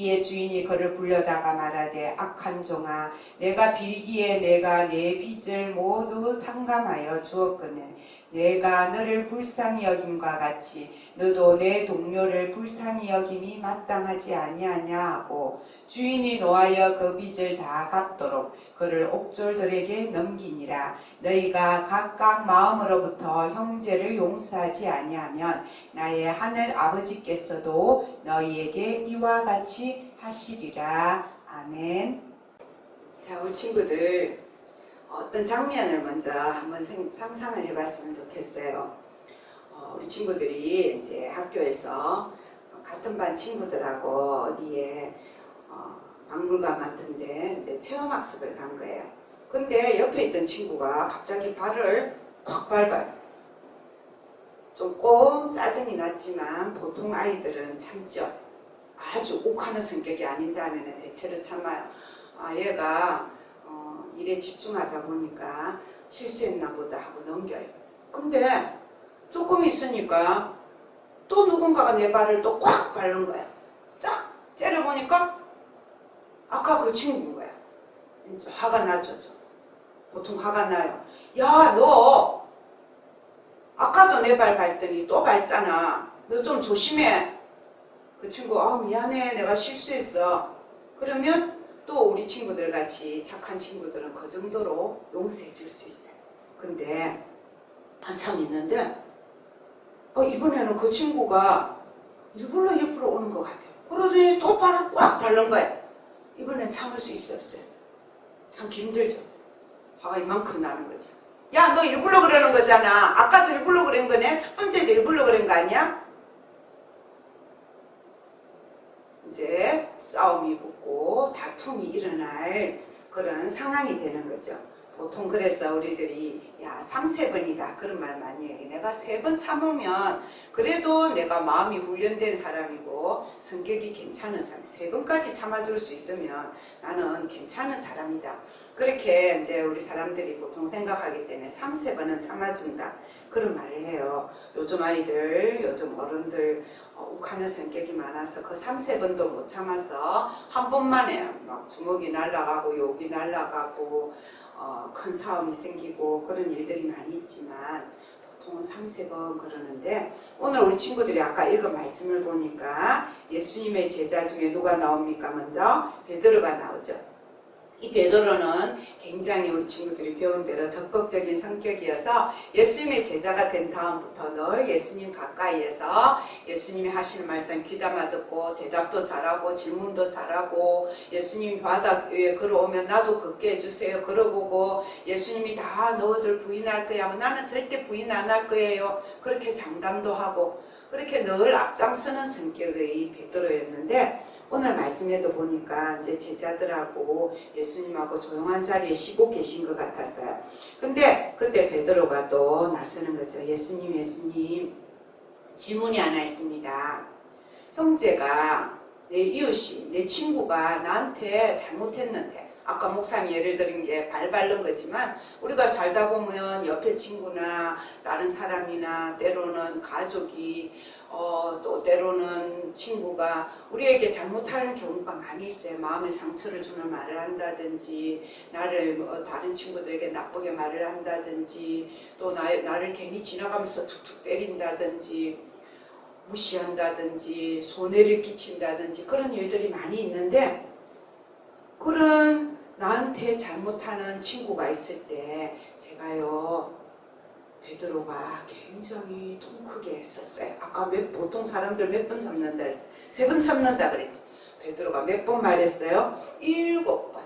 이에 주인이 그를 불러다가 말하되 악한 종아 내가 빌기에 내가 내 빚을 모두 탕감하여 주었거늘. 내가 너를 불쌍히 여김과 같이 너도 내 동료를 불쌍히 여김이 마땅하지 아니하냐 하고 주인이 노하여 그 빚을 다 갚도록 그를 옥졸들에게 넘기니라 너희가 각각 마음으로부터 형제를 용서하지 아니하면 나의 하늘 아버지께서도 너희에게 이와 같이 하시리라 아멘 자 우리 친구들 어떤 장면을 먼저 한번 생- 상상을 해봤으면 좋겠어요. 어, 우리 친구들이 이제 학교에서 같은 반 친구들하고 어디에 어, 박물관 같은데 이제 체험학습을 간 거예요. 근데 옆에 있던 친구가 갑자기 발을 콱 밟아요. 조금 짜증이 났지만 보통 아이들은 참죠. 아주 욱하는 성격이 아닌다면 대체로 참아요. 아, 얘가 어, 일에 집중하다 보니까 실수했나 보다 하고 넘겨요. 근데 조금 있으니까 또 누군가가 내 발을 또 꽉 밟는 거야. 딱 째려보니까 아까 그 친구인 거야. 화가 나죠. 좀. 보통 화가 나요. 야, 너 아까도 내 발 밟더니 또 밟잖아. 너 좀 조심해. 그 친구, 아, 미안해. 내가 실수했어. 그러면 또 우리 친구들 같이 착한 친구들은 그 정도로 용서해 줄 수 있어요. 근데 한참 있는데 어, 이번에는 그 친구가 일부러 옆으로 오는 것 같아요. 그러더니 또 발을 꽉 밟는 거예요. 이번엔 참을 수 있었어요. 참 힘들죠. 화가 이만큼 나는 거죠. 야, 너 일부러 그러는 거잖아. 아까도 일부러 그런 거네. 첫 번째도 일부러 그런 거 아니야? 이제 싸움이 붙고 다툼이 일어날 그런 상황이 되는 거죠. 보통 그래서 우리들이 야 상세번이다 그런 말 많이 해요. 내가 세 번 참으면 그래도 내가 마음이 훈련된 사람이고 성격이 괜찮은 사람 세 번까지 참아줄 수 있으면 나는 괜찮은 사람이다. 그렇게 이제 우리 사람들이 보통 생각하기 때문에 상세 번은 참아준다 그런 말을 해요. 요즘 아이들 요즘 어른들 어, 욱하는 성격이 많아서 그 3, 세 번도 못 참아서 한 번만에 막 주먹이 날아가고 욕이 날아가고 어, 큰 싸움이 생기고 그런 일들이 많이 있지만 보통은 3, 세번 그러는데 오늘 우리 친구들이 아까 읽은 말씀을 보니까 예수님의 제자 중에 누가 나옵니까? 먼저 베드로가 나오죠. 이 베드로는 굉장히 우리 친구들이 배운 대로 적극적인 성격이어서 예수님의 제자가 된 다음부터 늘 예수님 가까이에서 예수님이 하시는 말씀 귀담아 듣고 대답도 잘하고 질문도 잘하고 예수님이 바다 위에 걸어오면 나도 걷게 해주세요. 걸어보고 예수님이 다 너희들 부인할 거야. 하면 나는 절대 부인 안 할 거예요. 그렇게 장담도 하고 그렇게 늘 앞장서는 성격의 베드로였는데 오늘 말씀에도 보니까 이제 제자들하고 예수님하고 조용한 자리에 쉬고 계신 것 같았어요. 근데 그때 베드로가 또 나서는 거죠. 예수님, 예수님 질문이 하나 있습니다. 형제가 내 이웃이 내 친구가 나한테 잘못했는데 아까 목사님 예를 들은 게발 밟는 거지만 우리가 살다 보면 옆에 친구나 다른 사람이나 때로는 가족이 어, 또 때로는 친구가 우리에게 잘못하는 경우가 많이 있어요. 마음에 상처를 주는 말을 한다든지 나를 뭐 다른 친구들에게 나쁘게 말을 한다든지 또 나, 나를 괜히 지나가면서 툭툭 때린다든지 무시한다든지 손해를 끼친다든지 그런 일들이 많이 있는데 그런 나한테 잘못하는 친구가 있을 때 베드로가 굉장히 통 크게 했었어요. 아까 몇, 보통 사람들 몇 번 참는다 했어요. 세 번 참는다 그랬지. 베드로가 몇 번 말했어요? 일곱 번.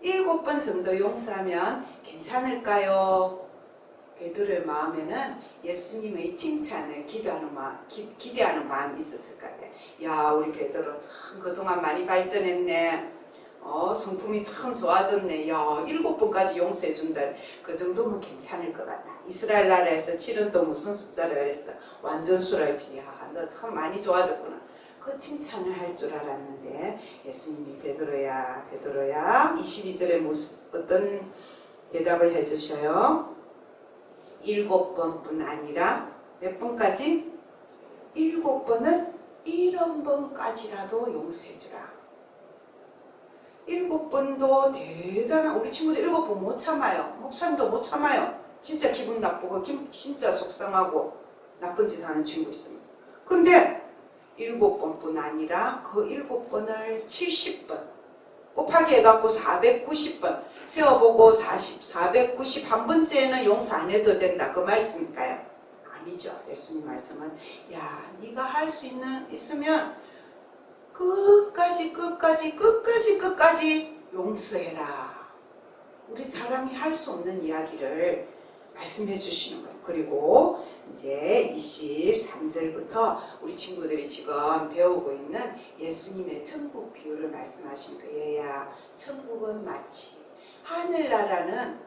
일곱 번 정도 용서하면 괜찮을까요? 베드로의 마음에는 예수님의 칭찬을 기도하는 마음, 기, 기대하는 마음이 있었을 것 같아요. 야, 우리 베드로 참 그동안 많이 발전했네. 어, 성품이 참 좋아졌네. 야, 일곱 번까지 용서해 준다. 그 정도면 괜찮을 것 같다. 이스라엘 나라에서 7은 또 무슨 숫자를 그랬어? 완전 수랄지. 야, 너참 많이 좋아졌구나. 그 칭찬을 할 줄 알았는데 예수님이 베드로야, 베드로야 22절에 무슨 어떤 대답을 해주셔요? 일곱 번뿐 아니라 몇 번까지? 일곱 번을 일흔 번까지라도 용서해주라. 일곱 번도 대단한 우리 친구들 일곱 번 못 참아요. 목사님도 못 참아요. 진짜 기분 나쁘고 기- 진짜 속상하고 나쁜 짓 하는 친구 있습니다. 근데 일곱 번뿐 아니라 그 일곱 번을 70번 곱하기 해갖고 490번 세어보고 40, 490한 번째는 용서 안 해도 된다 그 말씀일까요? 아니죠. 예수님 말씀은 야 네가 할 수 있는 있으면 끝까지 끝까지 끝까지 끝까지 용서해라. 우리 사람이 할 수 없는 이야기를 말씀해 주시는 거예요. 그리고 이제 23절부터 우리 친구들이 지금 배우고 있는 예수님의 천국 비유를 말씀하신 거예요. 천국은 마치 하늘나라는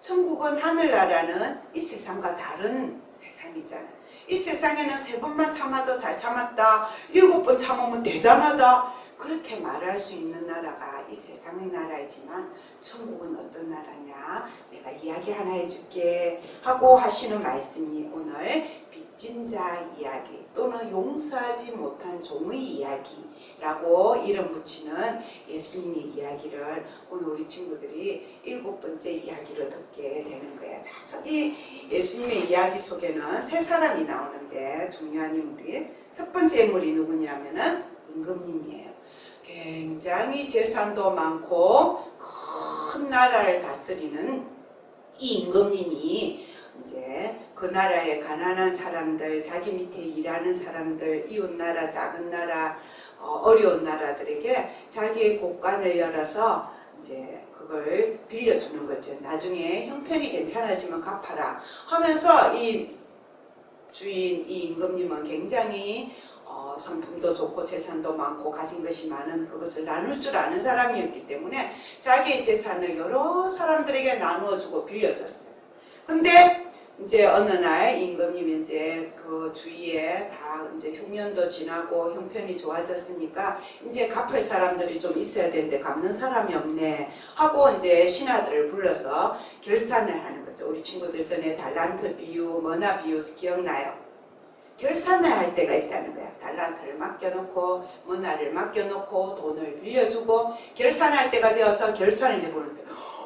천국은 하늘나라는 이 세상과 다른 세상이잖아요. 이 세상에는 세 번만 참아도 잘 참았다. 일곱 번 참으면 대단하다. 그렇게 말할 수 있는 나라가 이 세상의 나라이지만 천국은 어떤 나라냐? 내가 이야기 하나 해줄게 하고 하시는 말씀이 오늘 빚진 자 이야기 또는 용서하지 못한 종의 이야기라고 이름 붙이는 예수님의 이야기를 오늘 우리 친구들이 일곱 번째 이야기로 듣게 되는 거야. 자, 자, 이 예수님의 이야기 속에는 세 사람이 나오는데 중요한 인물이 첫 번째 인물이 누구냐면은 임금님이에요. 굉장히 재산도 많고 큰 나라를 다스리는 이 임금님이 이제 그 나라의 가난한 사람들, 자기 밑에 일하는 사람들, 이웃 나라, 작은 나라, 어, 어려운 나라들에게 자기의 곳간을 열어서 이제 그걸 빌려주는 거죠. 나중에 형편이 괜찮아지면 갚아라 하면서 이 주인 이 임금님은 굉장히 어, 성품도 좋고 재산도 많고 가진 것이 많은 그것을 나눌 줄 아는 사람이었기 때문에 자기의 재산을 여러 사람들에게 나누어 주고 빌려줬어요. 근데 이제 어느 날 임금님이 이제 그 주위에 다 이제 흉년도 지나고 형편이 좋아졌으니까 이제 갚을 사람들이 좀 있어야 되는데 갚는 사람이 없네 하고 이제 신하들을 불러서 결산을 하는 거죠. 우리 친구들 전에 달란트 비유, 머나 비유 기억나요? 결산을 할 때가 있다는 거야. 달란트를 맡겨놓고 머나를 맡겨놓고 돈을 빌려주고 결산할 때가 되어서 결산을 해보는 거야.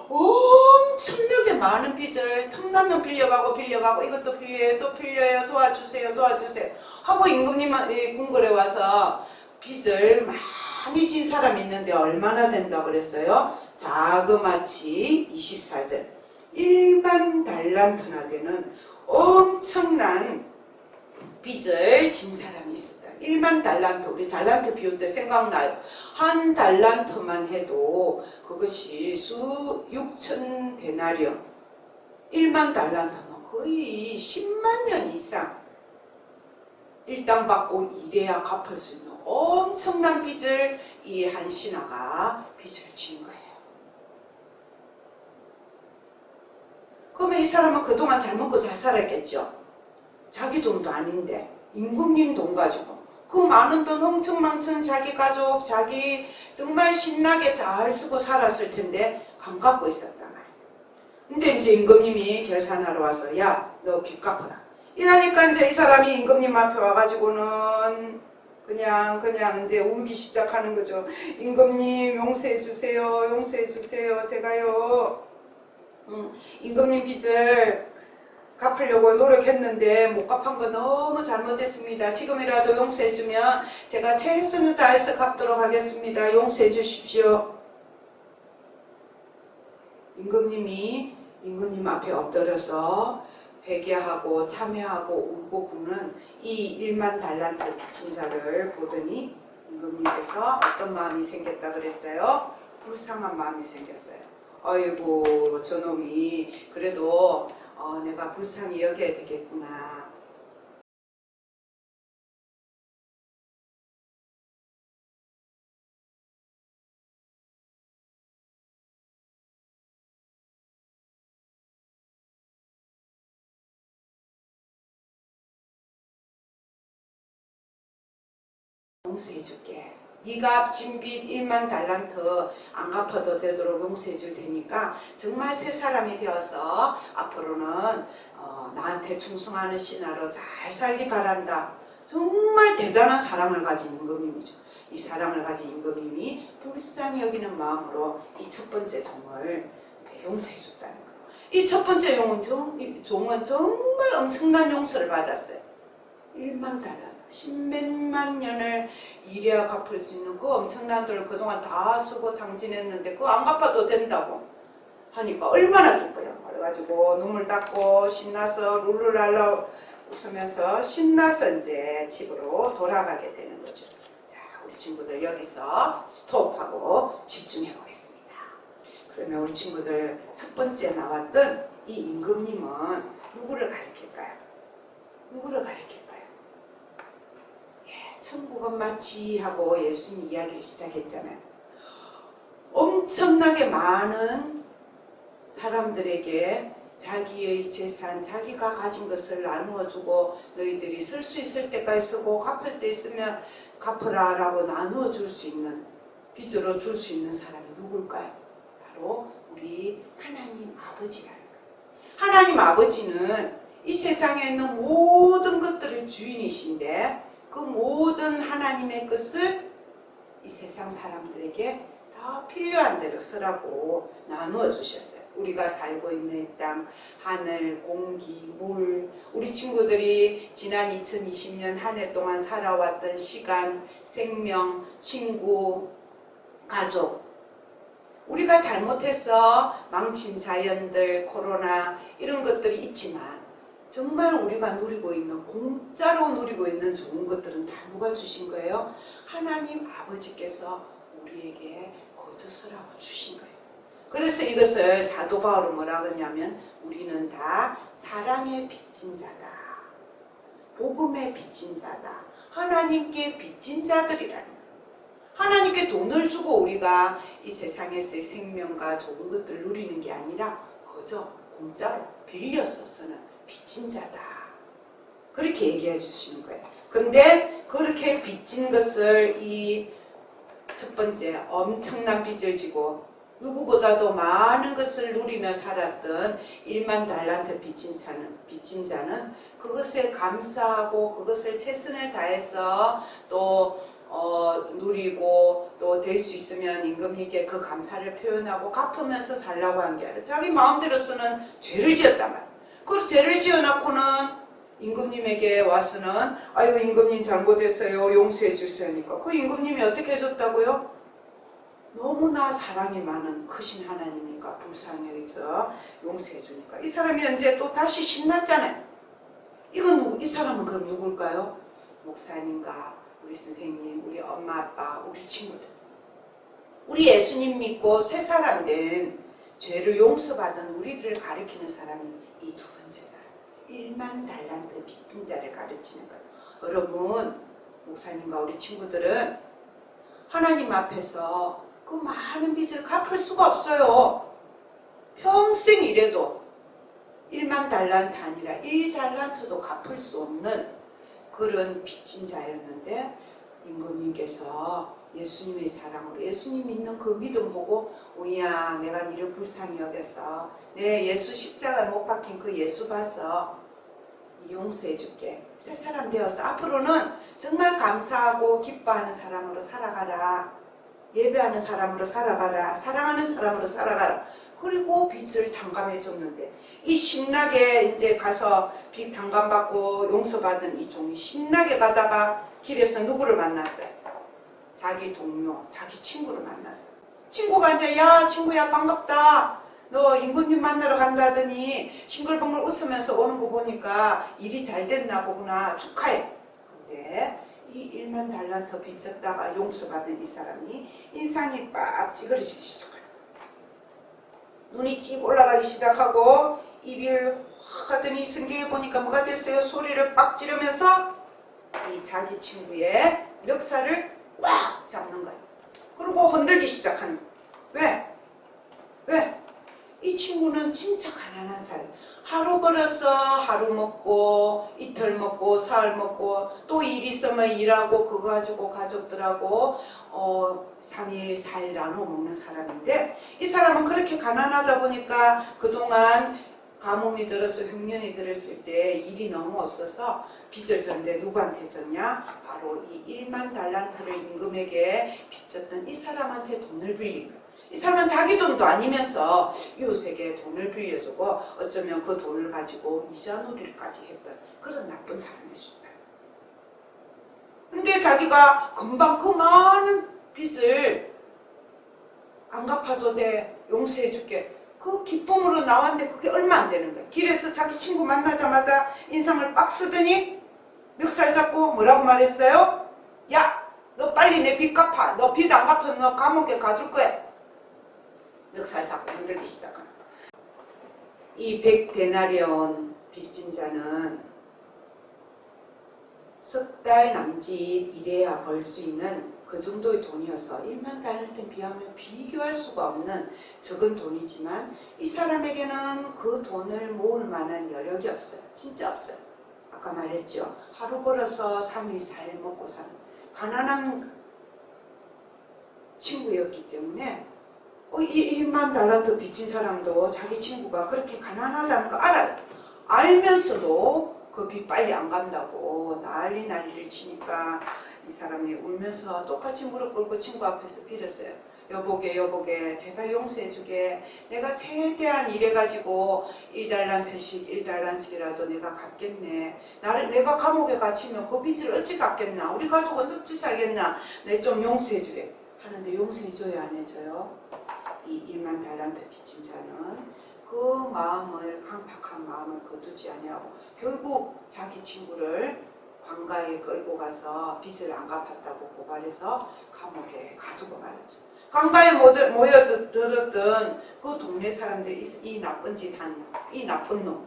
엄청나게 많은 빚을 틈나면 빌려가고 빌려가고 이것도 빌려요 또 빌려요 도와주세요 도와주세요 하고 임금님 궁궐에 와서 빚을 많이 진 사람이 있는데 얼마나 된다고 그랬어요? 자그마치 24절 1만 달란트나 되는 엄청난 빚을 진 사람이 있었다. 1만 달란트, 우리 달란트 비울 때 생각나요. 한 달란트만 해도 그것이 수 6천 데나리온. 1만 달란트면 거의 10만 년 이상 일당 받고 일해야 갚을 수 있는 엄청난 빚을 이 한 신하가 빚을 진 거예요. 그러면 이 사람은 그동안 잘 먹고 잘 살았겠죠. 자기 돈도 아닌데 임금님 돈 가지고 그 많은 돈 흥청망청 자기 가족 자기 정말 신나게 잘 쓰고 살았을 텐데 안 갚고 있었단 말이야. 근데 이제 임금님이 결산하러 와서 야 너 빚 갚아라. 이러니까 이제 이 사람이 임금님 앞에 와가지고는 그냥 그냥 이제 울기 시작하는 거죠. 임금님 용서해 주세요. 용서해 주세요. 제가요. 음, 임금님 빚을 갚으려고 노력했는데 못 갚은 거 너무 잘못했습니다. 지금이라도 용서해주면 제가 최선을 다해서 갚도록 하겠습니다. 용서해 주십시오. 임금님이 임금님 앞에 엎드려서 회개하고 참여하고 울고 부는 이 1만 달란트 진사를 보더니 임금님께서 어떤 마음이 생겼다 그랬어요? 불쌍한 마음이 생겼어요. 아이고 저놈이 그래도 어, 내가 불쌍히 여겨야 되겠구나. 용서해 줄게. 네가 진빚 1만 달란트 안 갚아도 되도록 용서해 줄 테니까 정말 새 사람이 되어서 앞으로는 어, 나한테 충성하는 신하로 잘 살기 바란다. 정말 대단한 사랑을 가진 임금님이죠. 이 사랑을 가진 임금님이 불쌍히 여기는 마음으로 이 첫 번째 종을 용서해 줬다는 거예요. 이 첫 번째 용은, 정- 이 종은 정말 엄청난 용서를 받았어요. 1만 달러, 십몇만 년을 일해야 갚을 수 있는 그 엄청난 돈을 그동안 다 쓰고 탕진했는데 그거 안 갚아도 된다고 하니까 얼마나 기뻐요. 그래가지고 눈물 닦고 신나서 룰루랄라 웃으면서 신나서 이제 집으로 돌아가게 되는 거죠. 자, 우리 친구들 여기서 스톱하고 집중해 보겠습니다. 그러면 우리 친구들 첫 번째 나왔던 이 임금님은 누구를 가리킬까요? 누구를 가리킬까요? 예, 천국은 마치 하고 예수님 이야기를 시작했잖아요. 엄청나게 많은 사람들에게 자기의 재산, 자기가 가진 것을 나누어 주고 너희들이 쓸 수 있을 때까지 쓰고 갚을 때 있으면 갚으라 라고 나누어 줄 수 있는 빚으로 줄 수 있는 사람이 누굴까요? 바로 우리 하나님 아버지라는 거예요. 하나님 아버지는 이 세상에 있는 모든 것들의 주인이신데 그 모든 하나님의 것을 이 세상 사람들에게 다 필요한 대로 쓰라고 나누어 주셨어요. 우리가 살고 있는 땅, 하늘, 공기, 물, 우리 친구들이 지난 2020년 한 해 동안 살아왔던 시간, 생명, 친구, 가족. 우리가 잘못해서 망친 자연들, 코로나 이런 것들이 있지만 정말 우리가 누리고 있는 공짜로 누리고 있는 좋은 것들은 다 누가 주신 거예요? 하나님 아버지께서 우리에게 거저서라고 주신 거예요. 그래서 이것을 사도 바울은 뭐라 그러냐면 우리는 다 사랑의 빚진 자다. 복음의 빚진 자다. 하나님께 빚진 자들이라는. 하나님께 돈을 주고 우리가 이 세상에서의 생명과 좋은 것들 누리는 게 아니라 거저 공짜로 빌려서 쓰는 빚진 자다. 그렇게 얘기해 주시는 거예요. 근데 그렇게 빚진 것을 이 첫 번째 엄청난 빚을 지고 누구보다도 많은 것을 누리며 살았던 1만 달란트 빚진 자는, 빚진 자는 그것에 감사하고 그것을 최선을 다해서 또 어, 누리고 또 될 수 있으면 임금님께 그 감사를 표현하고 갚으면서 살라고 한 게 아니라 자기 마음대로서는 죄를 지었단 말이야. 그 죄를 지어놓고는 임금님에게 와서는 아유 임금님 잘못했어요 용서해 주세요니까 그 임금님이 어떻게 해줬다고요? 너무나 사랑이 많은 크신 하나님이니까 불쌍히 여기서 용서해 주니까 이 사람이 이제 또 다시 신났잖아요. 이건 누구? 이 사람은 그럼 누굴까요? 목사님과 우리 선생님, 우리 엄마 아빠, 우리 친구들. 우리 예수님 믿고 새 사람 된 죄를 용서받은 우리들을 가리키는 사람이 이 두 번째 사람. 1만 달란트 빚진 자를 가르치는 것. 여러분, 목사님과 우리 친구들은 하나님 앞에서 그 많은 빚을 갚을 수가 없어요. 평생 일해도 1만 달란트 아니라 1달란트도 갚을 수 없는 그런 빚진 자였는데 임금님께서 예수님의 사랑으로 예수님 믿는 그 믿음 보고 오야 내가 니를 불쌍히 여겨서 내 예수 십자가 못 박힌 그 예수 봐서 용서해 줄게. 새 사람 되어서 앞으로는 정말 감사하고 기뻐하는 사람으로 살아가라. 예배하는 사람으로 살아가라. 사랑하는 사람으로 살아가라. 그리고 빚을 탕감해 줬는데 이 신나게 이제 가서 빚 탕감받고 용서받은 이 종이 신나게 가다가 길에서 누구를 만났어요? 자기 동료, 자기 친구를 만났어요. 친구가 이제 야 친구야 반갑다. 너 임금님 만나러 간다더니 싱글벙글 웃으면서 오는 거 보니까 일이 잘 됐나 보구나 축하해. 근데 이 일만 달란트 빚졌다가 용서받은 이 사람이 인상이 빡 찌그러지기 시작해요. 눈이 찌 올라가기 시작하고 입을 확 하더니 성경에 보니까 뭐가 됐어요? 소리를 빡 지르면서 이 자기 친구의 멱살을 꽉 잡는 거예요. 그리고 흔들기 시작하는 거예요. 왜? 왜? 이 친구는 진짜 가난한 사람. 하루 벌어서 하루 먹고 이틀 먹고 사흘 먹고 또 일 있으면 일하고 그거 가지고 가족들하고 어 3일 4일 나눠 먹는 사람인데 이 사람은 그렇게 가난하다 보니까 그동안 가뭄이 들어서 흉년이 들었을 때 일이 너무 없어서 빚을 졌는데 누구한테 졌냐? 바로 이 1만 달란트를 임금에게 빚졌던 이 사람한테 돈을 빌린 거야. 이 사람은 자기 돈도 아니면서 이웃에게 돈을 빌려주고 어쩌면 그 돈을 가지고 이자놀이까지 했던 그런 나쁜 사람이었습니다. 근데 자기가 금방 그 많은 빚을 안 갚아도 돼 용서해 줄게 그 기쁨으로 나왔는데 그게 얼마 안 되는 거야 길에서 자기 친구 만나자마자 인상을 빡 쓰더니 멱살 잡고 뭐라고 말했어요? 야 너 빨리 내 빚 갚아 너 빚 안 갚으면 너 감옥에 가둘 거야 멱살 잡고 흔들기 시작한 이 백데나리온 빚진 자는 석 달 남짓 일해야 벌 수 있는 그 정도의 돈이어서 1만 달러에 비하면 비교할 수가 없는 적은 돈이지만 이 사람에게는 그 돈을 모을 만한 여력이 없어요. 진짜 없어요. 아까 말했죠. 하루 벌어서 3일, 4일 먹고 사는 가난한 친구였기 때문에 어, 이 1만 달란트 빚진 사람도 자기 친구가 그렇게 가난하다는 거 알아요. 알면서도 그 빚 빨리 안 간다고 난리 난리를 치니까 이 사람이 울면서 똑같이 무릎 꿇고 친구 앞에서 빌었어요. 여보게 여보게 제발 용서해주게. 내가 최대한 일해가지고 1달란트씩 1달란트씩이라도 내가 갚겠네. 나를 내가 감옥에 갇히면 그 빚을 어찌 갚겠나? 우리 가족은 어찌 살겠나? 내 좀 용서해주게. 하는데 용서해줘야 안 해줘요? 이 1만 달란트 빚진 자는 그 마음을 강팍한 마음을 거두지 아니하고 결국 자기 친구를 관가에 끌고 가서 빚을 안 갚았다고 고발해서 감옥에 가두고 말았죠. 모여- 모여들었던 그 동네 사람들이 이, 이 나쁜 짓 한, 이 나쁜 놈,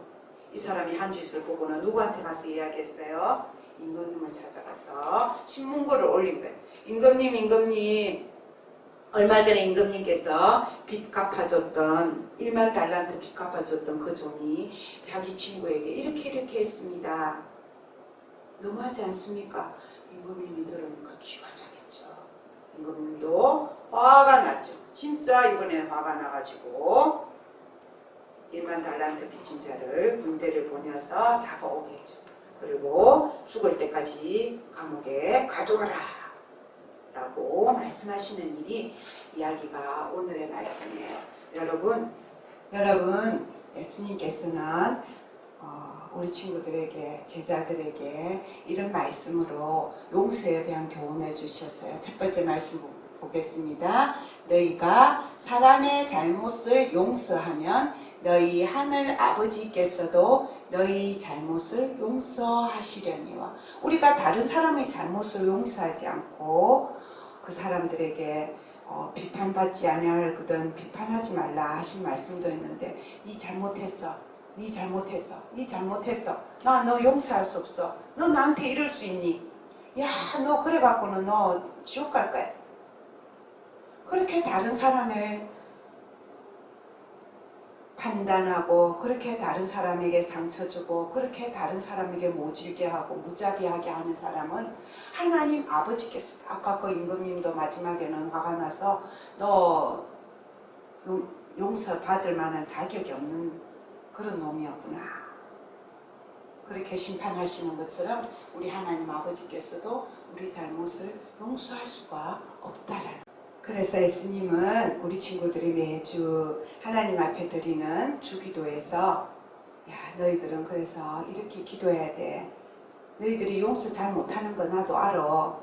이 사람이 한 짓을 보고는 누구한테 가서 이야기했어요? 임금님을 찾아가서 신문고를 올린 거예요. 임금님, 임금님, 얼마 전에 임금님께서 빚 갚아줬던 1만 달란트 빚 갚아줬던 그 종이 자기 친구에게 이렇게 이렇게 했습니다. 너무하지 않습니까? 임금님이 들으니까 기가. 임 금님도 화가 났죠. 진짜 이번에 화가 나가지고 1만 달란트 빚진 자를 군대를 보내서 잡아오겠죠. 그리고 죽을 때까지 감옥에 가둬라. 라고 말씀하시는 일이 이야기가 오늘의 말씀이에요. 여러분, 여러분, 예수님께서는 어, 우리 친구들에게, 제자들에게 이런 말씀으로 용서에 대한 교훈을 주셨어요. 첫 번째 말씀 보- 보겠습니다. 너희가 사람의 잘못을 용서하면 너희 하늘 아버지께서도 너희 잘못을 용서하시려니와 우리가 다른 사람의 잘못을 용서하지 않고 그 사람들에게 어, 비판받지 아니하거든 비판하지 말라 하신 말씀도 있는데 네 잘못했어 네 잘못했어 네 잘못했어. 나 너 용서할 수 없어. 너 나한테 이럴 수 있니? 야 너 그래 갖고는 너 지옥 갈 거야. 그렇게 다른 사람을 판단하고 그렇게 다른 사람에게 상처 주고 그렇게 다른 사람에게 모질게 하고 무자비하게 하는 사람은 하나님 아버지께서 아까 그 임금님도 마지막에는 화가 나서 너 용- 용서 받을 만한 자격이 없는 그런 놈이었구나. 그렇게 심판하시는 것처럼 우리 하나님 아버지께서도 우리 잘못을 용서할 수가 없다라는 그래서 예수님은 우리 친구들이 매주 하나님 앞에 드리는 주기도에서 야 너희들은 그래서 이렇게 기도해야 돼. 너희들이 용서 잘 못하는 거 나도 알아.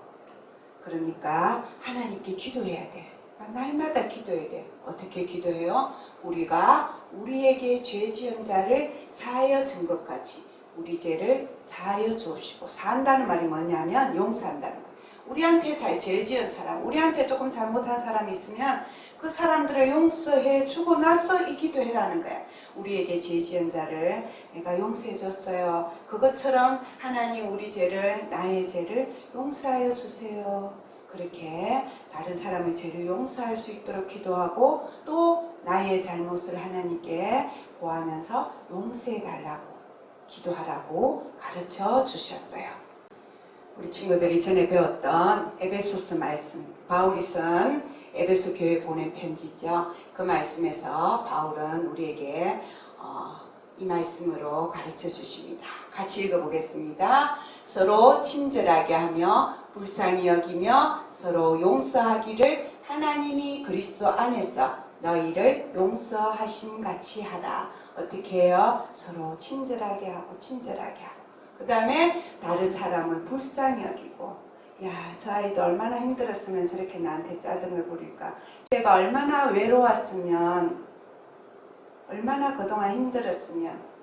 그러니까 하나님께 기도해야 돼. 날마다 기도해야 돼. 어떻게 기도해요? 우리가 우리에게 죄 지은 자를 사하여 준 것 같이 우리 죄를 사하여 주옵시고 사한다는 말이 뭐냐면 용서한다는 거예요. 우리한테 잘 죄 지은 사람, 우리한테 조금 잘못한 사람이 있으면 그 사람들을 용서해 주고 나서 이 기도해라는 거야. 우리에게 죄 지은 자를 내가 용서해 줬어요. 그것처럼 하나님 우리 죄를 나의 죄를 용서하여 주세요. 그렇게 다른 사람의 죄를 용서할 수 있도록 기도하고 또 나의 잘못을 하나님께 고하면서 용서해 달라고 기도하라고 가르쳐 주셨어요. 우리 친구들이 전에 배웠던 에베소스 말씀 바울이 쓴 에베소 교회 보낸 편지죠. 그 말씀에서 바울은 우리에게 어, 이 말씀으로 가르쳐 주십니다. 같이 읽어보겠습니다. 서로 친절하게 하며 불쌍히 여기며 서로 용서하기를 하나님이 그리스도 안에서 너희를 용서하심 같이 하라. 어떻게 해요? 서로 친절하게 하고 친절하게 하고. 그 다음에 다른 사람을 불쌍히 여기고. 야 저 아이도 얼마나 힘들었으면 저렇게 나한테 짜증을 부릴까. 제가 얼마나 외로웠으면 얼마나 그동안 힘들었으면.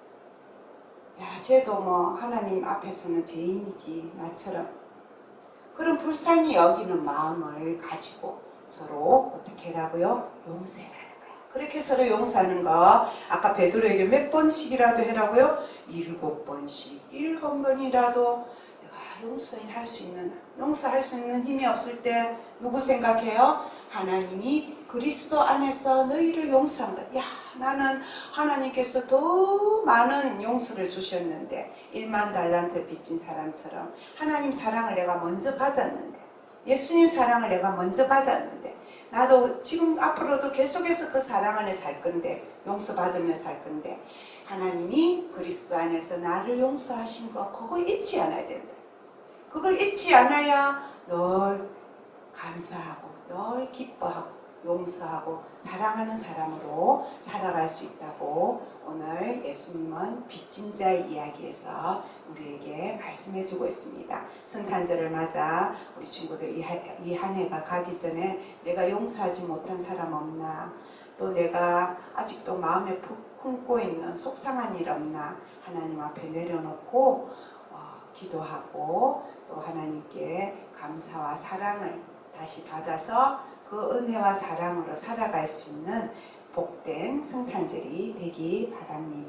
야 쟤도 뭐 하나님 앞에서는 죄인이지 나처럼. 그런 불쌍히 여기는 마음을 가지고 서로 어떻게 하라고요? 용서해라는 거야. 그렇게 서로 용서하는 거 아까 베드로에게 몇 번씩이라도 해라고요? 일곱 번씩 일곱 번이라도 용서할 수 있는 용서할 수 있는 힘이 없을 때 누구 생각해요? 하나님이 그리스도 안에서 너희를 용서한 것. 야 나는 하나님께서 더 많은 용서를 주셨는데 1만 달란트 빚진 사람처럼 하나님 사랑을 내가 먼저 받았는데 예수님 사랑을 내가 먼저 받았는데 나도 지금 앞으로도 계속해서 그 사랑 안에 살 건데 용서받으며 살 건데 하나님이 그리스도 안에서 나를 용서하신 거 그거 잊지 않아야 된다. 그걸 잊지 않아야 늘 감사하고 늘 기뻐하고 용서하고 사랑하는 사람으로 살아갈 수 있다고 오늘 예수님은 빚진 자의 이야기에서 우리에게 말씀해 주고 있습니다. 성탄절을 맞아 우리 친구들 이 한 해가 가기 전에 내가 용서하지 못한 사람 없나 또 내가 아직도 마음에 품- 품고 있는 속상한 일 없나 하나님 앞에 내려놓고 어, 기도하고 또 하나님께 감사와 사랑을 다시 받아서 그 은혜와 사랑으로 살아갈 수 있는 복된 성탄절이 되기 바랍니다.